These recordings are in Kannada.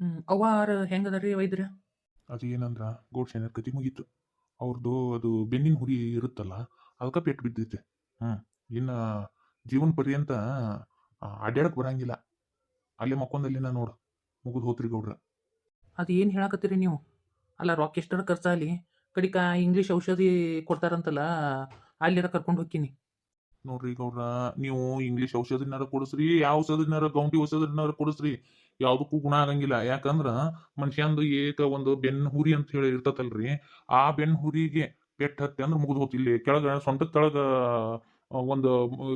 ಹ್ಞೂ ಅವ್ವಾರ ಹೆಂಗದ ರೀ ವೈದ್ಯ ಅದು ಏನಂದ್ರ ಗೋಡ್ ಶನಿಯರ್ ಕತಿ ಮುಗೀತು. ಅವ್ರದ್ದು ಅದು ಬೆನ್ನಿನ ಹುರಿ ಇರುತ್ತಲ್ಲ ಅದಕ್ಕೆ ಪೆಟ್ಟು ಬಿದ್ದೈತೆ. ಹ್ಞೂ ಇನ್ನು ಜೀವನ ಪರ್ಯಂತ ಅಡ್ಯಾಡಕ್ಕೆ ಬರಂಗಿಲ್ಲ. ಅಲ್ಲೇ ಮಕ್ಕೊಂದಲ್ಲಿನ ನೋಡು ಮುಗಿದು ಹೋತ್ರಿ ಗೌಡ್ರ. ಅದು ಏನು ಹೇಳಕತ್ತೀರಿ ನೀವು? ಅಲ್ಲ ರೊಕ್ಕ ಎಷ್ಟರ ಖರ್ಚಾಗಲಿ? ಕಡಿಕ ಇಂಗ್ಲೀಷ್ ಔಷಧಿ ಕೊಡ್ತಾರಂತಲ್ಲ ಅಲ್ಲಿರ ಕರ್ಕೊಂಡು ಹೋಗ್ತೀನಿ ನೋಡ್ರಿ ಗೌಡ್ರ ನೀವು ಇಂಗ್ಲಿಷ್ ಔಷಧಿನಾರ ಕೊಡಿಸ್ರಿ, ಯಾವ ಔಷಧಿನಾರ ಗೌಂಟಿ ಔಷಧಿನಾರ ಕೊಡಿಸ್ರಿ, ಯಾವುದಕ್ಕೂ ಗುಣ ಆಗಂಗಿಲ್ಲ. ಯಾಕಂದ್ರ ಮನುಷ್ಯಂದು ಏಕ ಒಂದು ಬೆನ್ನು ಹುರಿ ಅಂತ ಹೇಳಿ ಇರ್ತತಲ್ರಿ. ಆ ಬೆನ್ನು ಹುರಿಗೆ ಪೆಟ್ಟು ಹತ್ತಿ ಅಂದ್ರೆ ಮುಗಿದು ಹೋತ್. ಇಲ್ಲಿ ಕೆಳಗ ಸೊಂಟದ ಕೆಳಗ ಒಂದು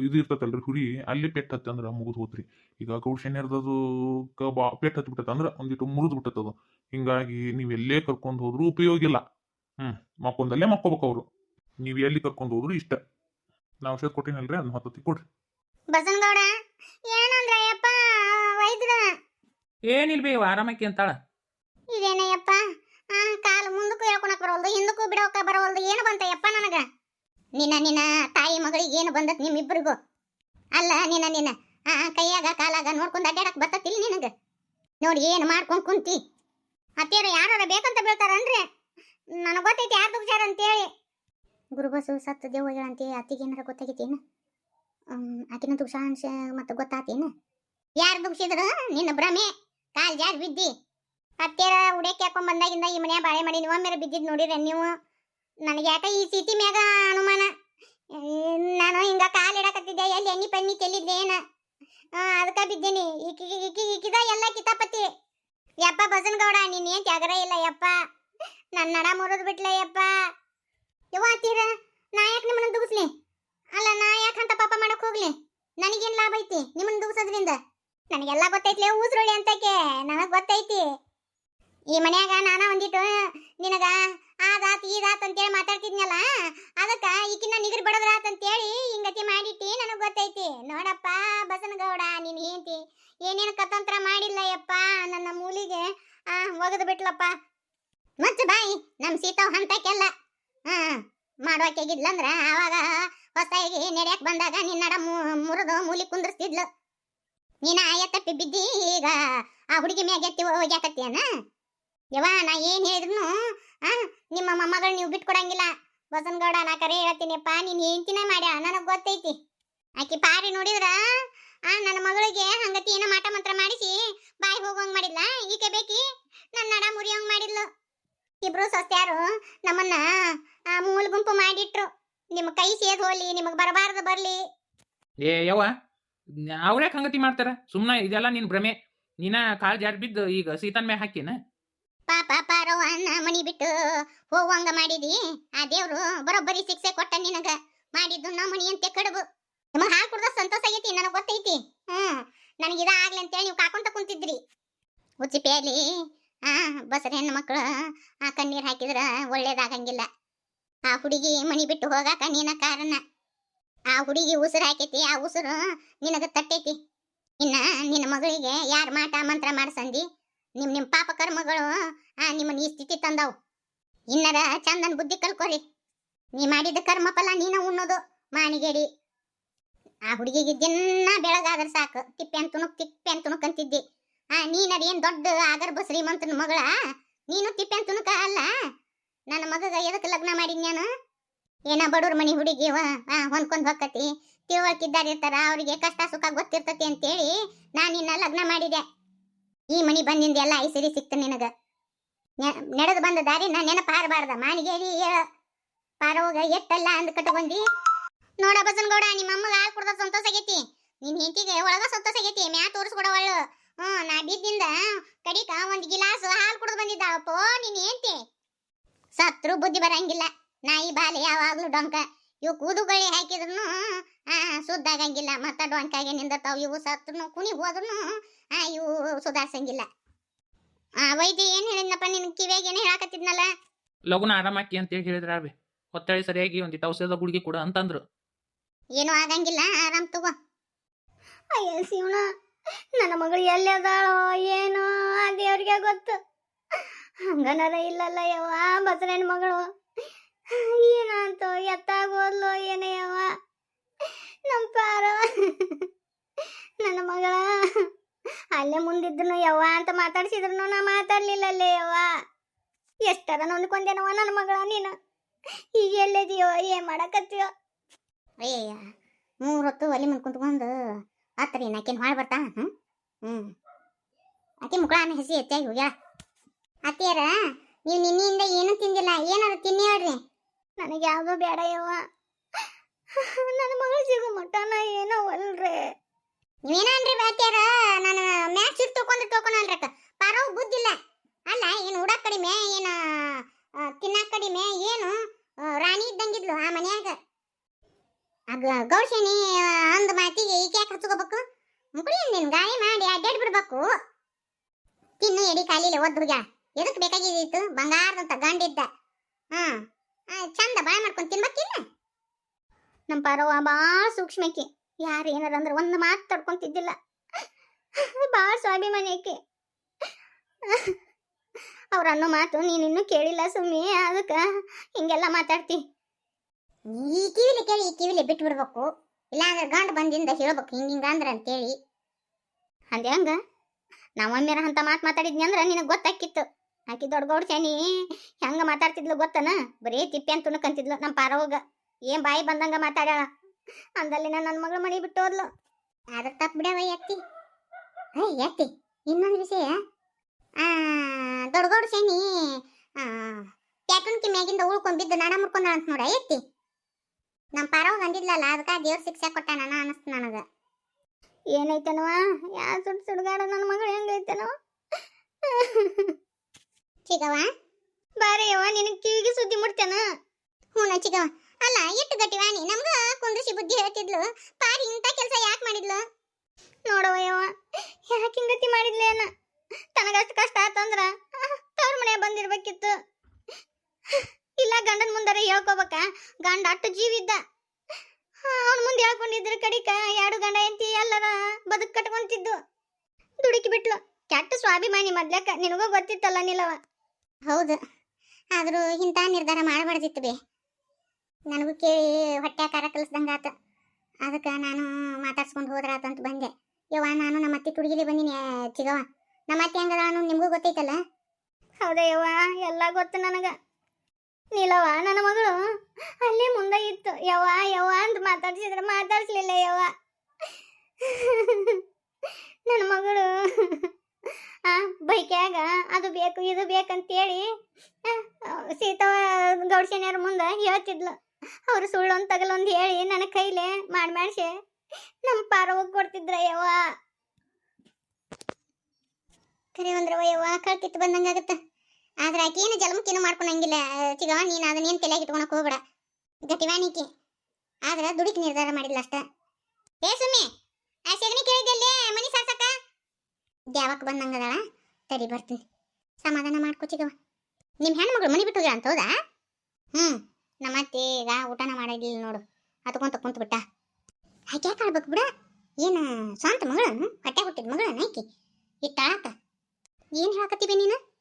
ಇದು ಇರ್ತತಲ್ರಿ ಹುರಿ, ಅಲ್ಲಿ ಪೆಟ್ಟು ಹತ್ತಿ ಅಂದ್ರೆ ಮುಗಿದು ಹೋತ್ರಿ. ಈಗ ಗೌಡ್ ಶನಿಯರ್ದದು ಕ ಬಾ, ಪೆಟ್ಟು ಹತ್ತಿ ಬಿಟ್ಟತ ಅಂದ್ರೆ ಒಂದಿಟ್ಟು ಮುರಿದು ಬಿಟ್ಟತದು ಹಿಂಗಾಗಿ ನೀವು ಎಲ್ಲೇ ಕರ್ಕೊಂಡು ಹೋದ್ರು ಉಪಯೋಗ ಇಲ್ಲ ಹ್ಮ್, ಮಕ್ಕೊಂದಲ್ಲೇ ಮಕ್ಕೋಬೇಕು ಅವರು. ನೀವು ಎಲ್ಲಿ ಕರ್ಕೊಂಡು ಹೋದ್ರು ಇಷ್ಟ. ನಾ ಔಷಧ ಕೊಟ್ಟಿನಲ್ರಿ ಅದನ್ನ ಹೊತ್ತತಿ ಕೊಡ್ರಿ. ಬಸನಗೌಡ ಏನಂದ್ರಯ್ಯಪ್ಪ ವೈದ್ರ ಏನಿಲ್ಬಿ ಬೇ ಆರಾಮಕ್ಕೆ ಅಂತಾಳ? ಇದೇನಯ್ಯಪ್ಪ ಆ ಕಾಲು ಮುಂದಕ್ಕೂ ಹೇಳ್ಕೊಳಕ್ ಬರವಲ್ದು ಹಿಂದಕ್ಕೂ ಬಿಡೋಕ ಬರವಲ್ದು ಏನು ಬಂತಯ್ಯಪ್ಪ ನನಗ? ನಿನ್ನ ನಿನ್ನ ತಾಯಿ ಮಗಳಿಗೆ ಏನು ಬಂದತ್ ನಿಮ್ಮಿಬ್ಬರಿಗೂ ಅಲ್ಲ ನಿನ್ನ ನಿನ್ನ ಆ ಕೈಯಾಗ ಕಾಲಾಗ ನೋಡ್ಕೊಂಡು ಅಡ್ಡಾಡಕ್ ಬರ್ತತಿಲ್ಲ ನಿನಗ? ನೋಡಿ ಏನು ಮಾಡ್ಕೊಂಡ್ ಕುಂತಿ? ಅತ್ತೇರ ಯಾರ ಬೇಕಂತ ಬೀಳ್ತಾರನ್ರಿ? ನನಗೆ ಗೊತ್ತೈತಿ ಯಾರು ಅಂತ ಅಂತೇಳಿ. ಗುರುಬಸು ಸತ್ತು ದೇವ ಅಂತ ಅತ್ತಿಗೆ ಏನಾರ ಗೊತ್ತಾಗೈತೇನು ಆಕಿನ ಅನ್ಸ, ಮತ್ತೆ ಗೊತ್ತಾತೇನು? ಯಾರು ದುಗ್ಸಿದ್ರು ನಿನ್ನ ಭ್ರಮೆ. ಕಾಲ್ ಜಾರ್ ಬಿದ್ದಿ. ಹತ್ತಿರ ಉಡಕ್ಕೆ ಹಾಕೊಂಡ್ ಬಂದಾಗಿಂದ ಈ ಮನ್ಯಾಗ ಬಾಳೆ ಮಾಡಿ ಒಮ್ಮೆ ಬಿದ್ದಿದ್ ನೋಡಿರ ನೀವು. ನನಗೆ ಯಾಕ ಈ ಸಿಟಿ ಮ್ಯಾಗ ಅನುಮಾನ? ನಾನು ಹಿಂಗ ಕಾಲ್ ಇಡಕತ್ತಿದ್ದೆ. ಎಲ್ಲಿ ಎಣ್ಣಿ ಪನ್ನಿ ಚೆಲ್ಲಿದ್ದೇನ ಅದಕ್ಕ ಬಿದ್ದೀನಿ. ಈಕಿ ಈಕಿ, ಈಕಿದ ಎಲ್ಲ ಕಿತಾಪತಿ. ಯಪ್ಪ ಬಸನಗೌಡ, ನೀನ್ ಏನ್ ತ್ಯಾಗರ ಇಲ್ಲ ಯಪ್ಪ. ನನ್ನ ನಡ ಮುರಿದ್ ಬಿಟ್ಲ ಯಪ್ಪ. ಯವ್ವ ಅತ್ತೀರ ನಾ ಯಾಕೆ ನಿಮ್ಮನ್ನ ದುಗಿಸ್ಲಿ? ಅಲ್ಲ, ನಾ ಯಾಕೆ ಅಂತ ಪಾಪ ಮಾಡಕ್ ಹೋಗ್ಲಿ? ನನಗೇನ್ ಲಾಭ ಐತಿ ನಿಮ್ಮನ್ನ ದುಗಿಸೋದ್ರಿಂದ? ನನಗೆಲ್ಲ ಗೊತ್ತೈತ್ಲೆ ಊಸ್ರೊಳ್ಳಿ ಅಂತಕ್ಕೆ, ನನಗೆ ಗೊತ್ತೈತಿ. ಈ ಮನ್ಯಾಗ ನಾನ ಒಂದಿಟ್ಟು, ನಿನಗ ಆದಾತ್ ಈದಾತ್ ಅಂತೇಳಿ ಮಾತಾಡ್ತಿದ್ನಲ್ಲ, ಅದಕ್ಕ ಈಕಿನ ನಿಗರ್ ಬಡದ್ರಾತ್ ಅಂತೇಳಿ ಹಿಂಗತಿ ಮಾಡಿಟ್ಟಿ ನನಗ್ ಗೊತ್ತೈತಿ. ನೋಡಪ್ಪ, ಬಸನಗೌಡ, ನೀನ್ ಹೇಂತಿ ಏನೇನು ಕತಂತ್ರ ಮಾಡಿಲ್ಲ ಯಪ್ಪ, ನನ್ನ ಮೂಲಿಗೆ, ಆ, ಒಗದು ಬಿಟ್ಲಪ್ಪ. ಮತ್ತ ಬಾಯಿ ನಮ್ಮ ಸೀತಾವ್ ಹಂತಕ್ಕೆಲ್ಲ. ಹಾ ಅವಾಗ ಆವಾಗ ಹೊಸದಾಗಿ ನೆಡ್ಯಾಕ್ ಬಂದಾಗ ನಿನ್ನಡ ಮುರಿದು ಮೂಲಿ ಕುಂದ್ರಸ್ತಿದ್ಲು. ನೀನ ಆಯತ್ತಪ್ಪಿ ಬಿದ್ದಿ ಈಗ ಆ ಹುಡುಗಿ ಮ್ಯಾಗ ಎತ್ತಿ ಹೋಗ್ಯಾಕತ್ತೀಯನ? ಯವ್ವ, ನಾ ಏನ್ ಹೇಳಿದ್ರು ನಿಮ್ಮ ಮೊಮ್ಮಗಳು ನೀವು ಬಿಟ್ಕೊಡಂಗಿಲ್ಲ. ಬಸನಗೌಡ, ನಾ ಕರೆ ಹೇಳ್ತೀನಿಪ್ಪ, ನೀನ್ ಹೆಂಡ್ತಿನ ಮಾಡ್ಯ? ನನಗ್ ಗೊತ್ತೈತಿ. ಆಕಿ ಪಾರಿ ನೋಡಿದ್ರ, ಆ, ನನ್ನ ಮಗಳಿಗೆ ಹಂಗತಿ ಏನೋ ಮಾಟ ಮಂತ್ರ ಮಾಡಿಸಿ, ಬಾಯಿ ಹೋಗೋಂಗ್ ಮಾಡಿಲ್ಲ ಈಕೆ ಬೇಕಿ? ನನ್ನ ನಡ ಮುರಿಯೋಂಗ್ ಮಾಡಿದ್ಲು. ಇಬ್ರು ಸೊಸ್ತ್ಯಾರು ನಮ್ಮನ್ನ ಆ ಮೂಲ ಗುಂಪು ಮಾಡಿಟ್ರು. ನಿಮ್ ಕೈ ಸೇದ್ ಹೋಗ್ಲಿ ನಿಮಗ್ ಬರಬಾರ್ದು ಬರ್ಲಿ. ಏ ಯವ್ವ ಅವ್ರ್ಯಾಕೆ ಹಂಗತಿ ಮಾಡ್ತಾರ? ಸುಮ್ಮನೆ ಇದೆಲ್ಲ ನಿನ್ ಭ್ರಮೆ. ನೀನ ಕಾಲ್ ಜಾರ್ ಬಿದ್ದು ಈಗ ಸೀತನ್ ಮ್ಯಾಗ ಹಾಕಿನ ಪಾಪ ಪಾರವ್ವನ್ನ ಮನಿ ಬಿಟ್ಟು ಹೋಗುವಂಗ ಮಾಡಿದಿ. ಆ ದೇವ್ರು ಬರೋಬ್ಬರಿ ಶಿಕ್ಷೆ ಕೊಟ್ಟ ನಿನಗ. ಮಾಡಿದ್ದು ನಾ ಮನಿ ಅಂತ ಕಡುಬು. ನಿಮಗ್ ಹಾಕುಡ್ದ ಕುಡ್ದ ಸಂತೋಷ ಆಗೈತಿ ನನಗ್ ಗೊತ್ತೈತಿ. ಹ್ಮ್ ನನಗಿದ ಆಗ್ಲಿ ಅಂತೇಳಿ ನೀವು ಕಾಕೊಂತ ಕುಂತಿದ್ರಿ. ಉಚ್ಚಿಪೇಲಿ ಆ ಬಸರ ಹೆಣ್ಣು ಮಕ್ಕಳು ಆ, ಕಣ್ಣೀರು ಹಾಕಿದ್ರ ಒಳ್ಳೇದಾಗಂಗಿಲ್ಲ. ಆ ಹುಡುಗಿ ಮನಿ ಬಿಟ್ಟು ಹೋಗಾಕ ನೀನ ಕಾರಣ. ಆ ಹುಡುಗಿ ಉಸಿರು ಹಾಕೈತಿ, ಆ ಉಸಿರು ನಿನಗ ತಟ್ಟೈತಿ. ಇನ್ನ ನಿನ್ನ ಮಗಳಿಗೆ ಯಾರ ಮಾಟ ಮಂತ್ರ ಮಾಡ್ಸಂದಿ ನಿಮ್ ನಿಮ್ ಪಾಪ ಕರ್ಮಗಳು, ಆ, ನಿಮ್ಮನ್ನ ಈ ಸ್ಥಿತಿ ತಂದವು. ಇನ್ನರ ಚಂದನ್ ಬುದ್ಧಿ ಕಲ್ಕೋರಿ. ನೀ ಮಾಡಿದ ಕರ್ಮ ಫಲ ನೀನ ಉಣ್ಣೋದು, ಮಾಣಿಗೇಡಿ. ಆ ಹುಡುಗಿಗೆ ದಿನ ಬೆಳಗಾದ್ರೆ ಸಾಕು. ತಿಪ್ಪೆ ಅಂತ ತುಣುಕ್, ತಿಪ್ಪೆ ಅಂತ ಅಂತಿದ್ದಿ. ಆ ಅದೇನ್ ಏನ್ ದೊಡ್ಡ ಆಗರ್ಭ ಶ್ರೀಮಂತನ ಮಗಳ? ನೀನು ತಿಪ್ಪೆ ತುನುಕ ಅಲ್ಲ? ನನ್ನ ಮಗಗ ಎದಕ್ಕೆ ಲಗ್ನ ಮಾಡಿದ್ ನಾನು? ಏನ ಬಡವ್ರ ಮನಿ ಹುಡುಗಿವ ಆ, ಹೊಂದ್ಕೊಂಡ್ ಹೊಕ್ಕತಿ ತಿಳುವಳಿಕಿದ್ದಾರೆ ಇರ್ತಾರ ಅವ್ರಿಗೆ ಕಷ್ಟ ಸುಖ ಗೊತ್ತಿರ್ತತಿ ಅಂತೇಳಿ ನಾನು ನಿನ್ನ ಲಗ್ನ ಮಾಡಿದೆ. ಈ ಮನಿ ಬಂದಿಂದ ಎಲ್ಲ ಐಸಿರಿ ಸಿಕ್ತ ನಿನಗ. ನಡೆದು ಬಂದ ದಾರಿ ನೆನಪ ಹಾರಬಾರ್ದ ಮಾನಿಗೇರಿ ಪಾರೋಗ ಎಟ್ಟಲ್ಲ ಅಂದ್ ಕಟ್ಕೊಂಡಿ. ನೋಡ ಬಸನಗೌಡ ನಿಮ್ಮ ಅಮ್ಮಗ ಹಾಲು ಕುಡ್ದ ಸಂತೋಷ ಆಗೈತಿ. ನಿನ್ ಹೆಂಡತಿಗೆ ಒಳಗ ಸಂತೋಷ ಆಗೈತಿ. ಮ್ಯಾ ತೋರಿಸ್ಕೊಡವಳು ಹ್ಮ್ ನಾ ಬಿದ್ದಿಂದ ಕಡಿಕ ಒಂದ್ ಗಿಲಾಸ್ ಹಾಲು ಕುಡ್ದು ಬಂದಿದ್ದಾಳಪ್ಪೋ ನೀನು ಏಂತಿ? ಸತ್ರು ಬುದ್ಧಿ ಬರಂಗಿಲ್ಲ. ನಾಯಿ ಬಾಲೆ ಯಾವಾಗ್ಲೂ ಡೊಂಕ. ಇವು ಕೂದುಗಳಿ ಹಾಕಿದ್ರು ಆ ಸುದ್ದ ಆಗಂಗಿಲ್ಲ. ಮತ್ತ ಡೊಂಕಾಗೆ ನಿಂದಿರ್ತಾವ. ಇವು ಸತ್ರು ಕುಣಿ ಹೋದ್ರು ಆ ಇವು ಸುಧಾರ್ಸಂಗಿಲ್ಲ. ಆ ವೈದ್ಯ ಏನ್ ಹೇಳಿದ್ನಪ್ಪ ನಿನ್ ಕಿವಿಯಾಗ ಹೇಳಕತ್ತಿದ್ನಲ್ಲ ಹೇಳಾಕತ್ತಿದ್ನಲ್ಲ? ಲಗುನ ಆರಾಮಾಕಿ ಅಂತೇಳಿ ಹೇಳಿದ್ರ ಬೇ ಹೊತ್ತಳಿ ಸರಿಯಾಗಿ ಒಂದಿಟ್ಟು ಔಷಧ ಗುಳಿಗೆ ಕೊಡು ಅಂತಂದ್ರು. ಏನೂ ಆಗಂಗಿಲ್ಲ. ಆರಾಮ್ ತಗೋ. ಅಯ್ಯ ಶಿವನ. ನನ್ನ ಮಗಳು ಎಲ್ಲಿ ಅದಾಳೋ ಏನು ದೇವ್ರಿಗೆ ಗೊತ್ತು. ಹಂಗನಾರ ಇಲ್ಲಲ್ಲ ಯವ್ವ ಬಸರನ ಮಗಳು. ಏನಂತೋ ಎತ್ತಾಗೋದ್ಲೋ ಏನೇ ಯವ್ವ. ನಮ್ಮ ಪಾರ. ನನ್ನ ಮಗಳ. ಅಲ್ಲ ಮುಂದಿದ್ರು ಯವ್ವ ಅಂತ ಮಾತಾಡ್ಸಿದ್ರು ನಾ ಮಾತಾಡ್ಲಿಲ್ಲ ಅಲ್ಲೇ ಯವ್ವ. ಎಷ್ಟರ ನೊಂದ್ಕೊಂಡೇನವ ನನ್ನ ಮಗಳ ನೀನು? ಈಗ ಎಲ್ಲಿದೆಯೋ, ಏನ್ ಮಾಡಕತ್ತೀಯೋ? ಅಯ್ಯಯ್ಯ ಮೂರೊತ್ತು ಒಲಿ ಮುಂದ್ ಕುಂತ್ಕೊಂಡು ಆತರಿ ನಾಕೇನ್ ಹಾಳು ಬರ್ತಾ? ಹ್ಮ್? ಹ್ಮ್. ಆಕೆ ಮುಕ್ಕಳನ್ನ ಹಸಿ ಹೆಚ್ಚಾಗಿ ಹೋಗ್ಯಾಳ. ಅತ್ತಿಯರ ನೀವು ನಿನ್ನೆಯಿಂದ ಏನು ತಿಂದಿಲ್ಲ ಏನಾದ್ರು ತಿನ್ನಿ ಹೇಳ್ರಿ. ನನಗೆ ಯಾವುದೋ ಬೇಡ ಯವ್ವ. ನನ್ನ ಮಗಳು ಸಿಗು ಮಟನ ಏನೋ ಅಲ್ರಿ. ನೀವೇನನ್ರಿ ಬಾತ್ಯಾರ ನಾನು ಮ್ಯಾಚ್ ಇರ್ ತಗೊಂಡು ತಗೊಂಡ್ರಕ್ಕ ಪಾರವ್ ಬುದ್ಧಿಲ್ಲ ಅಲ್ಲ ಏನು ಉಡಕ್ ಕಡಿಮೆ ಏನು ತಿನ್ನಕ್ ಕಡಿಮೆ ಏನು ರಾಣಿ ಇದ್ದಂಗಿದ್ಲು ಆ ಮನ್ಯಾಗ. ಗೌಶನಿ ಅಂದ ಮಾತಿಗೆ ಈಕೆ ಯಾಕೆ ಹಚ್ಕೋಬೇಕು ಮುಗುಳಿ ನಿನ್ ಗಾಳಿ ಮಾಡಿ ಅಡ್ಡಾಡ್ ಬಿಡ್ಬೇಕು. ತಿನ್ನು ಎಡಿ ಕಾಲಿಲ್ಲ ಒದ್ರುಗ ಎದಕ್ ಬೇಕಾಗಿದ್ದಿತ್ತು ಬಂಗಾರದಂತ ಗಂಡಿದ್ದ. ಹಾ ಚಂದ ಬಾಯ್ ಮಾಡ್ಕೊಂಡು ತಿನ್ಬೇಕಿಲ್ಲ ನಮ್ಮ ಪರವ ಭಾಳ ಸೂಕ್ಷ್ಮಕ್ಕೆ. ಯಾರು ಏನಾರ ಅಂದ್ರೆ ಒಂದು ಮಾತು ತಡ್ಕೊಂತಿದ್ದಿಲ್ಲ ಭಾಳ ಸ್ವಾಭಿಮಾನಿ ಆಕೆ. ಅವ್ರ ಅನ್ನೋ ಮಾತು ನೀನಿನ್ನೂ ಕೇಳಿಲ್ಲ ಸುಮ್ಮನೆ ಅದಕ್ಕೆ ಹಿಂಗೆಲ್ಲ ಮಾತಾಡ್ತಿ. ಈ ಕಿವಿಲಿ ಕೇಳಿ ಈ ಕಿವಿಲಿ ಬಿಟ್ಟು ಬಿಡ್ಬೇಕು ಇಲ್ಲಾಂದ್ರೆ ಗಂಡ ಬಂದಿಂದ ಹೇಳ್ಬೇಕು ಹಿಂಗ ಹಿಂಗ ಅಂದ್ರೆ ಅಂತೇಳಿ. ಅಂದೆ ಹಂಗ? ನಾವೊಮ್ಮೆರ ಅಂತ ಮಾತು ಮಾತಾಡಿದ್ನಿ ಅಂದ್ರೆ ನಿನಗೆ ಗೊತ್ತಾಕಿತ್ತು ಆಕಿ ದೊಡ್ಡ ಗೌಡ ಶಾನಿ ಹೆಂಗ ಮಾತಾಡ್ತಿದ್ಲು ಗೊತ್ತನ? ಬರೀ ತಿಪ್ಪೆ ಅಂತ ತುಣಕಂತಿದ್ಲು ನಮ್ಮ ಪಾರವಾಗ. ಏನ್ ಬಾಯಿ ಬಂದಂಗ ಮಾತಾಡ್ಯಾಳ? ಅಂದಲ್ಲಿನ ನನ್ನ ಮಗಳು ಮನೆ ಬಿಟ್ಟು ಹೋದ್ಲು. ಅದ್ರ ತಪ್ಪು ಬಿಡವ ಎತ್ತಿ ಏ ಎತ್ತಿ ಇನ್ನೊಂದು ವಿಷಯ. ಆ ದೊಡ್ಡಗೌಡ ಶನಿ ಪ್ಯಾಟುನ್ಕಿ ಮ್ಯಾಗಿಂದ ಉಳ್ಕೊಂಡ್ ಬಿದ್ದು ನಾಡ ಮುರ್ಕೊಂಡ ಅಂತ ನೋಡ ಎತ್ತಿ ನಮ್ಮ ಪಾರವ್ ಅಂದಿದ್ಲಲ್ಲ ಅದಕ್ಕ ದೇವ್ರ ಶಿಕ್ಷೆ ಕೊಟ್ಟಾನ ಅನಸ್ತು ನನಗೆ. ಏನೈತನವ ಯಾ ಸುಡ್ ಸುಡ್ಗಾಡ ನನ್ನ ಮಗಳು ಹೆಂಗೈತನವ ಚಿಗವ ಬಾರಿ ಯವ್ವ ನಿನಗೆ ಕಿವಿಗೆ ಸುದ್ದಿ ಮುಡ್ತೇನ ಹ್ಞೂ ಚಿಗವ ಅಲ್ಲ ಎಷ್ಟು ನೀ? ನಮ್ಗ ಕುಂದ್ರಿಸಿ ಬುದ್ಧಿ ಹೇಳ್ತಿದ್ಲು. ಪಾರಿ ಇಂಥ ಕೆಲಸ ಯಾಕೆ ಮಾಡಿದ್ಲು? ನೋಡವ ಯವ್ವ ಯಾಕೆ ಹಿಂಗತಿ ಮಾಡಿದ್ಲೇನ ತನಗಷ್ಟು ಕಷ್ಟ ಆತಂದ್ರ ತವ್ರ ಮನೆ ಬಂದಿರ್ಬೇಕಿತ್ತು. ಇಲ್ಲ ಗಂಡನ ಮುಂದಾರ ಹೇಳ್ಕೋಬೇಕ. ಗಂಡ ಅಟ್ಟು ಜೀವಿದ್ದ ಅವನ ಮುಂದೆ ಹೇಳ್ಕೊಂಡಿದ್ರ ಕಡಿಕ ಎರಡು ಗಂಡ ಎಂತಿ ಎಲ್ಲರ ಬದುಕು ಕಟ್ಕೊಂತಿದ್ದು. ದುಡುಕಿ ಬಿಟ್ಲು. ಕೆಟ್ಟ ಸ್ವಾಭಿಮಾನಿ ಮೊದ್ಲಕ್ಕ ನಿನಗೂ ಗೊತ್ತಿತ್ತಲ್ಲ ನಿಲವ. ಹೌದು. ಆದರೂ ಇಂಥ ನಿರ್ಧಾರ ಮಾಡಬಾರ್ದಿತ್ತು ಬೇ. ನನಗೂ ಕೇಳಿ ಹೊಟ್ಟೆ ಕಾರ ಕಲಿಸ್ದಂಗಾತ ಅದಕ್ಕೆ ನಾನು ಮಾತಾಡ್ಸ್ಕೊಂಡು ಹೋದ್ರಾತ ಅಂತ ಬಂದೆ. ಯವ್ವ ನಾನು ನಮ್ಮ ಅತ್ತೆ ತುಡುಗಿಲಿ ಬಂದಿನಿ ಚಿಗವ ನಮ್ಮ ಅತ್ತೆ ಹೆಂಗದ ನಾನು ನಿಮಗೂ ಗೊತ್ತೈತಲ್ಲ? ಹೌದಾ ಯವ್ವ ಎಲ್ಲ ಗೊತ್ತು ನನಗ. ನೀಲವ್ವ, ನನ್ನ ಮಗಳು. ಅಲ್ಲೇ ಮುಂದೆ ಇತ್ತು. ಯವ್ವ ಯವ್ವ ಅಂತ ಮಾತಾಡ್ಸಿದ್ರೆ ಮಾತಾಡ್ಸ್ಲಿಲ್ಲ ಯವ್ವ. ನನ್ನ ಮಗಳು. ಆ, ಬೈಕ್ಯಾಗ ಅದು ಬೇಕು, ಇದು ಬೇಕಂತೇಳಿ ಸೀತಾ ಗೌಡ್ಸೇನಿಯರ ಮುಂದೆ ಹೇಳ್ತಿದ್ಲು. ಅವರು ಸುಳ್ಳು ಅಂತ ತಗಲೊಂದು ಹೇಳಿ ನನ್ನ ಕೈಲೇ ಮಾಡಿ ಮಾಡಿಸಿ. ನಮ್ಮ ಪಾರವಾಗ ಕೊಡ್ತಿದ್ರ ಯವ್ವ. ಕರೆ ಒಂದ್ರವ ಯವ್ವ ಕಳ್ಕಿತ್ತು ಬಂದಂಗಾಗತ್ತ. ಆದ್ರೆ ಆಕೇನು ಜಲಮಕ್ಕೇನು ಮಾಡ್ಕೊಳಂಗಿಲ್ಲ. ಚಿಗವ, ನೀನು ಅದನ್ನೇನು ತಲೆಯಾಗಿ ಇಟ್ಕೊಳಕ್ ಹೋಗ್ಬೇಡ. ಗತಿವಾಣಿಕೆ ಆದ್ರೆ ದುಡುಕಿ ನಿರ್ಧಾರ ಮಾಡಿಲ್ಲ ಅಷ್ಟ. ಏ, ಸುಮ್ಮಿ. ಆ ಸೆಗಣಿ ಕೇಳಿದ್ದಲ್ಲಿ ಮನಿ ಸಾಸಕ ದ್ಯಾವಕ್ ಬಂದಂಗದಳ ತಡಿ, ಬರ್ತೀನಿ. ಸಮಾಧಾನ ಮಾಡ್ಕೊ ಚಿಗವ. ನಿಮ್ಮ ಹೆಣ್ಮಗಳು ಮನಿ ಬಿಟ್ಟು ಅಂತ ಹೌದಾ? ಹ್ಞೂ ನಮ್ಮ ಅತ್ತೆ ಈಗ ಊಟನ ಮಾಡಿಲ್ಲ ನೋಡು. ಅತ್ಕೊಂತ ಕುಂತ ಬಿಟ್ಟ. ಆಕೆ ಯಾಕೆ ಬಿಡ? ಏನು ಸ್ವಂತ ಮಗಳನ್ನು ಹೊಟ್ಟೆ ಹುಟ್ಟಿದ ಮಗಳನ್ನು ಆಕಿ ಇಟ್ಟಾಳಾತ? ಏನು ಹೇಳಕತ್ತೀವಿ ನೀನು?